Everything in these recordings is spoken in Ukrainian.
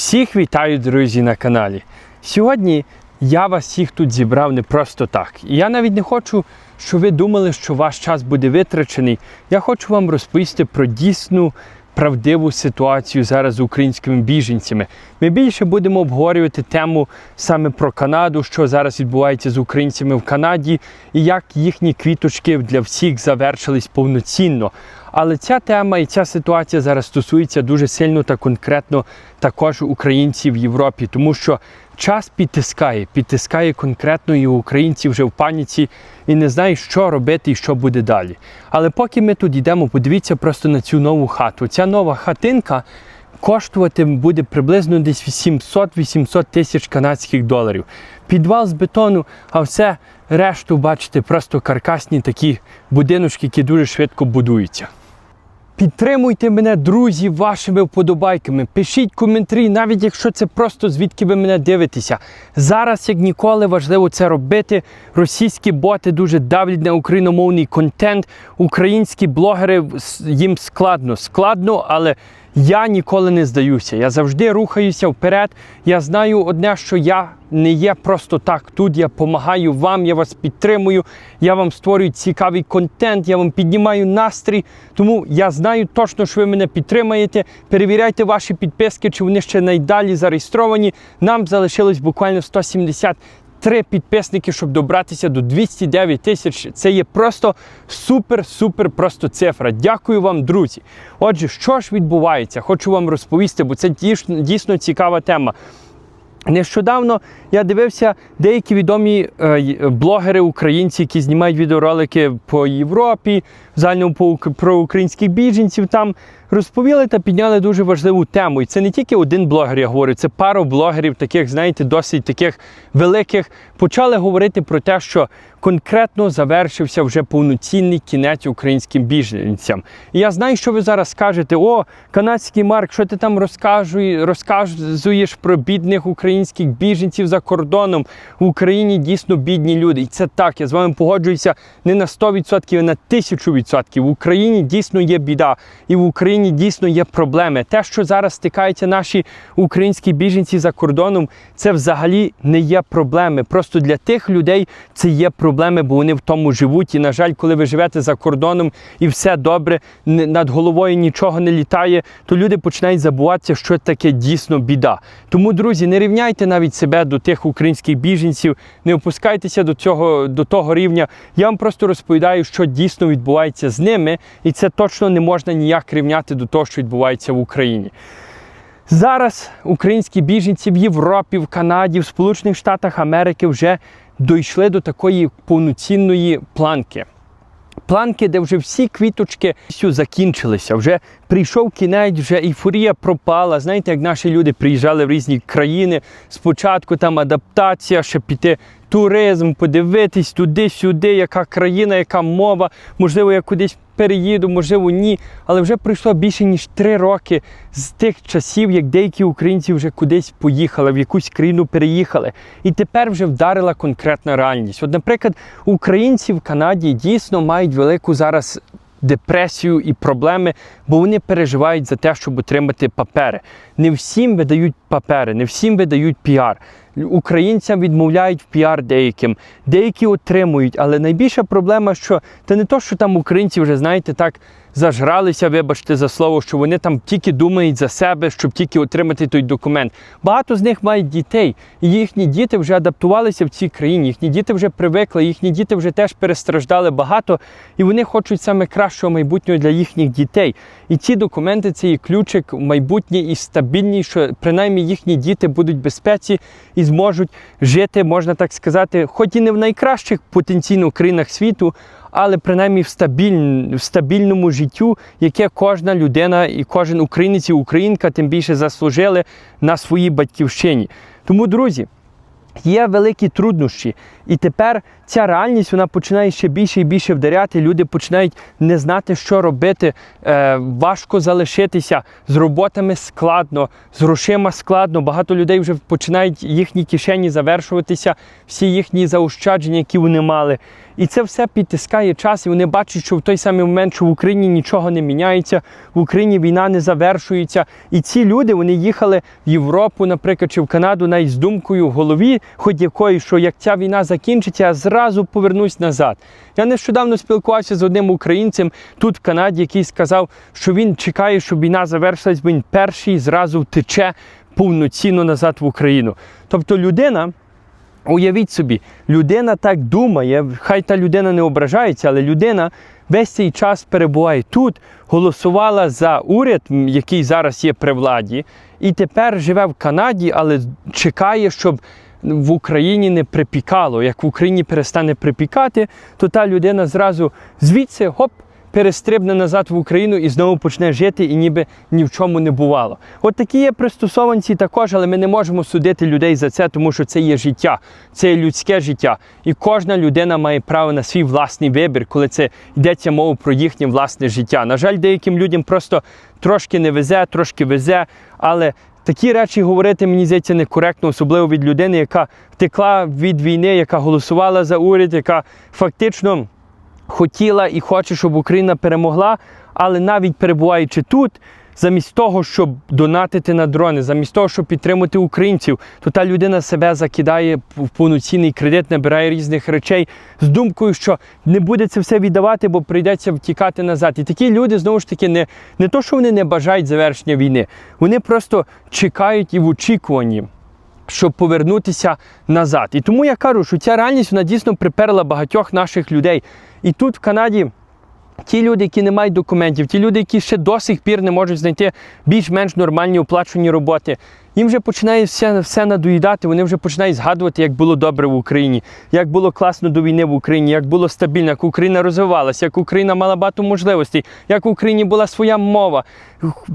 Всіх вітаю, друзі, на каналі. Сьогодні я вас всіх тут зібрав не просто так. І я навіть не хочу, щоб ви думали, що ваш час буде витрачений. Я хочу вам розповісти про дійсну правдиву ситуацію зараз з українськими біженцями. Ми більше будемо обговорювати тему саме про Канаду, що зараз відбувається з українцями в Канаді, і як їхні квіточки для всіх завершились повноцінно. Але ця тема і ця ситуація зараз стосується дуже сильно та конкретно також українців в Європі, тому що час підтискає, підтискає конкретно і українці вже в паніці і не знають, що робити і що буде далі. Але поки ми тут йдемо, подивіться просто на цю нову хату. Ця нова хатинка коштувати буде приблизно десь 700-800 тисяч канадських доларів. Підвал з бетону, а все решту, бачите, просто каркасні такі будиночки, які дуже швидко будуються. Підтримуйте мене, друзі, вашими вподобайками. Пишіть коментарі, навіть якщо це просто звідки ви мене дивитеся. Зараз, як ніколи, важливо це робити. Російські боти дуже давлять на україномовний контент. Українські блогери їм складно, складно, але я ніколи не здаюся. Я завжди рухаюся вперед. Я знаю одне, що я не є просто так тут. Я допомагаю вам, я вас підтримую, я вам створюю цікавий контент, я вам піднімаю настрій. Тому я знаю точно, що ви мене підтримаєте. Перевіряйте ваші підписки, чи вони ще найдалі зареєстровані. Нам залишилось буквально 170 Три підписники, щоб добратися до 209 тисяч. Це є просто супер-супер просто цифра. Дякую вам, друзі. Отже, що ж відбувається? Хочу вам розповісти, бо це дійсно, дійсно цікава тема. Нещодавно я дивився деякі відомі е, блогери українці, які знімають відеоролики по Європі, загально про українських біженців. Там розповіли та підняли дуже важливу тему. І це не тільки один блогер, я говорю, це пара блогерів, таких, знаєте, досить таких великих. Почали говорити про те, що конкретно завершився вже повноцінний кінець українським біженцям. І я знаю, що ви зараз скажете: о, канадський Марк, що ти там розказуєш про бідних українських біженців за кордоном. В Україні дійсно бідні люди. І це так, я з вами погоджуюся не на 100%, а на 1000%. В Україні дійсно є біда, і в Україні дійсно є проблеми. Те, що зараз стикаються наші українські біженці за кордоном, це взагалі не є проблеми. Просто для тих людей це є проблеми, бо вони в тому живуть. І, на жаль, коли ви живете за кордоном і все добре, над головою нічого не літає, то люди починають забуватися, що таке дійсно біда. Тому, друзі, не рівняйте навіть себе до тих українських біженців, не опускайтеся до цього до того рівня. Я вам просто розповідаю, що дійсно відбувається з ними, і це точно не можна ніяк рівняти до того, що відбувається в Україні. Зараз українські біженці в Європі, в Канаді, в Сполучених Штатах Америки вже дійшли до такої повноцінної планки. Планки, де вже всі квіточки закінчилися, вже прийшов кінець, вже ейфорія пропала. Знаєте, як наші люди приїжджали в різні країни. Спочатку там адаптація, ще піти туризм, подивитись туди-сюди, яка країна, яка мова. Можливо, я кудись переїду, можливо, ні. Але вже пройшло більше ніж три роки з тих часів, як деякі українці вже кудись поїхали, в якусь країну переїхали. І тепер вже вдарила конкретна реальність. От, наприклад, українці в Канаді дійсно мають велику зараз. Депресію і проблеми, бо вони переживають за те, щоб отримати папери. Не всім видають папери, не всім видають піар. Українцям відмовляють в піар деяким, деякі отримують. Але найбільша проблема, що це не то, що там українці вже знаєте так зажралися, вибачте за слово, що вони там тільки думають за себе, щоб тільки отримати той документ. Багато з них мають дітей, і їхні діти вже адаптувалися в цій країні. Їхні діти вже привикли, їхні діти вже теж перестраждали багато, і вони хочуть саме кращого майбутнього для їхніх дітей. І ці документи це є ключик в майбутнє і стабільність, що принаймні їхні діти будуть в безпеці і зможуть жити, можна так сказати, хоч і не в найкращих потенційно країнах світу, але принаймні в, стабіль... в стабільному життю, яке кожна людина і кожен українець і українка тим більше заслужили на своїй батьківщині. Тому, друзі. Є великі труднощі, і тепер ця реальність вона починає ще більше і більше вдаряти. Люди починають не знати, що робити. Е, важко залишитися з роботами складно, з грошима складно. Багато людей вже починають їхні кишені завершуватися, всі їхні заощадження, які вони мали. І це все підтискає час, і вони бачать, що в той самий момент, що в Україні нічого не міняється, в Україні війна не завершується. І ці люди вони їхали в Європу, наприклад, чи в Канаду навіть з думкою в голові, хоч якої, що як ця війна закінчиться, я зразу повернусь назад. Я нещодавно спілкувався з одним українцем тут, в Канаді, який сказав, що він чекає, щоб війна завершилась, бо він перший зразу втече повноцінно назад в Україну. Тобто людина. Уявіть собі, людина так думає, хай та людина не ображається, але людина весь цей час перебуває тут, голосувала за уряд, який зараз є при владі, і тепер живе в Канаді, але чекає, щоб в Україні не припікало. Як в Україні перестане припікати, то та людина зразу звідси хоп. Перестрибне назад в Україну і знову почне жити, і ніби ні в чому не бувало. От такі є пристосованці також, але ми не можемо судити людей за це, тому що це є життя, це є людське життя. І кожна людина має право на свій власний вибір, коли це йдеться мова про їхнє власне життя. На жаль, деяким людям просто трошки не везе, трошки везе, але такі речі говорити мені здається некоректно, особливо від людини, яка втекла від війни, яка голосувала за уряд, яка фактично хотіла і хоче, щоб Україна перемогла, але навіть перебуваючи тут, замість того, щоб донатити на дрони, замість того, щоб підтримати українців, то та людина себе закидає в повноцінний кредит, набирає різних речей з думкою, що не буде це все віддавати, бо прийдеться втікати назад. І такі люди знову ж таки не, не то, що вони не бажають завершення війни, вони просто чекають і в очікуванні щоб повернутися назад. І тому я кажу, що ця реальність вона дійсно приперла багатьох наших людей. І тут в Канаді. Ті люди, які не мають документів, ті люди, які ще до сих пір не можуть знайти більш-менш нормальні оплачувані роботи, їм вже починає все, все надоїдати, вони вже починають згадувати, як було добре в Україні, як було класно до війни в Україні, як було стабільно, як Україна розвивалася, як Україна мала багато можливостей, як в Україні була своя мова.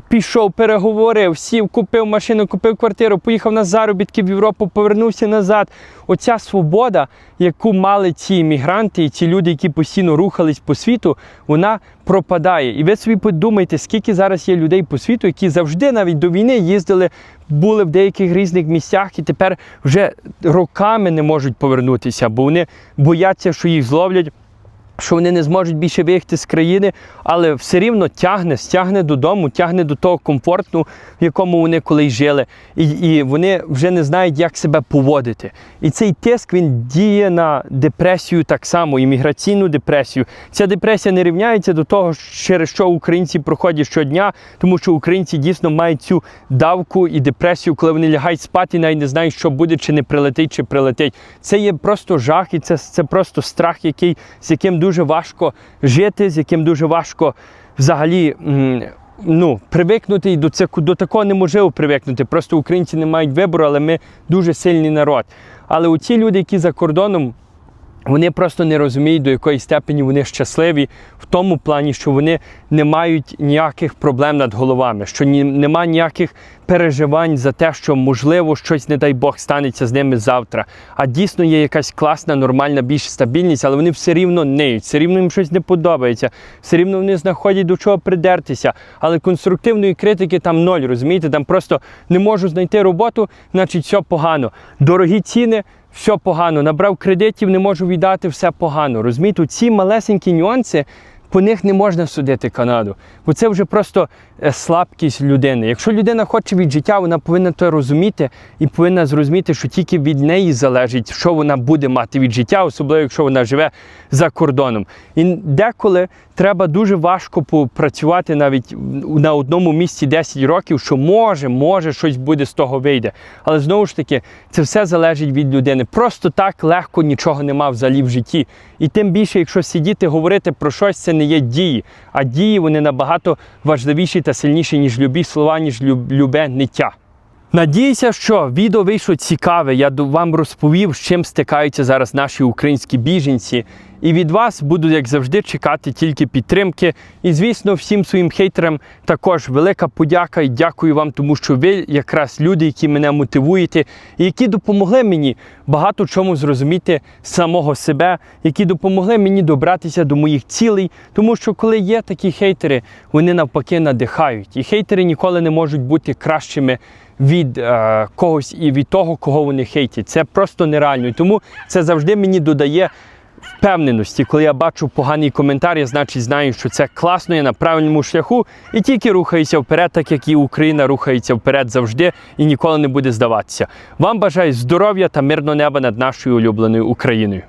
Пішов, переговорив, сів, купив машину, купив квартиру, поїхав на заробітки в Європу, повернувся назад. Оця свобода, яку мали ці іммігранти і ці люди, які постійно рухались по світу, вона пропадає. І ви собі подумайте, скільки зараз є людей по світу, які завжди навіть до війни їздили, були в деяких різних місцях і тепер вже роками не можуть повернутися, бо вони бояться, що їх зловлять. Що вони не зможуть більше виїхати з країни, але все рівно тягне, стягне додому, тягне до того комфорту, в якому вони колись жили. І, і вони вже не знають, як себе поводити. І цей тиск він діє на депресію так само, імміграційну депресію. Ця депресія не рівняється до того, через що українці проходять щодня, тому що українці дійсно мають цю давку і депресію, коли вони лягають спати, навіть не знають, що буде, чи не прилетить, чи прилетить. Це є просто жах, і це, це просто страх, який з яким дуже важко жити, з яким дуже важко взагалі. Ну, привикнути і до це до такого неможливо привикнути. Просто українці не мають вибору, але ми дуже сильний народ. Але у ті люди, які за кордоном, вони просто не розуміють, до якої степені вони щасливі в тому плані, що вони не мають ніяких проблем над головами, що ні, нема ніяких переживань за те, що можливо щось, не дай Бог, станеться з ними завтра. А дійсно є якась класна, нормальна, більш стабільність, але вони все рівно неють, все рівно їм щось не подобається, все рівно вони знаходять до чого придертися. Але конструктивної критики там ноль, розумієте? Там просто не можу знайти роботу, значить все погано. Дорогі ціни. Все погано, набрав кредитів, не можу віддати, все погано. Розумієте, ці малесенькі нюанси, по них не можна судити Канаду, бо це вже просто е, слабкість людини. Якщо людина хоче від життя, вона повинна це розуміти і повинна зрозуміти, що тільки від неї залежить, що вона буде мати від життя, особливо якщо вона живе за кордоном. І деколи треба дуже важко попрацювати навіть на одному місці 10 років, що може, може щось буде з того вийде. Але знову ж таки, це все залежить від людини. Просто так легко нічого нема взагалі в житті. І тим більше, якщо сидіти, говорити про щось, це не є дії. А дії вони набагато важливіші та сильніші, ніж любі слова, ніж люб- любе ниття. Надіюся, що відео вийшло цікаве. Я вам розповів, з чим стикаються зараз наші українські біженці. І від вас буду, як завжди, чекати тільки підтримки. І, звісно, всім своїм хейтерам також велика подяка і дякую вам, тому що ви якраз люди, які мене мотивуєте, і які допомогли мені багато чому зрозуміти самого себе, які допомогли мені добратися до моїх цілей. Тому що коли є такі хейтери, вони навпаки надихають. І хейтери ніколи не можуть бути кращими від е, когось і від того, кого вони хейтять. Це просто нереально. І тому це завжди мені додає впевненості. Коли я бачу поганий коментар, я значить знаю, що це класно, я на правильному шляху і тільки рухаюся вперед, так як і Україна рухається вперед завжди і ніколи не буде здаватися. Вам бажаю здоров'я та мирного неба над нашою улюбленою Україною.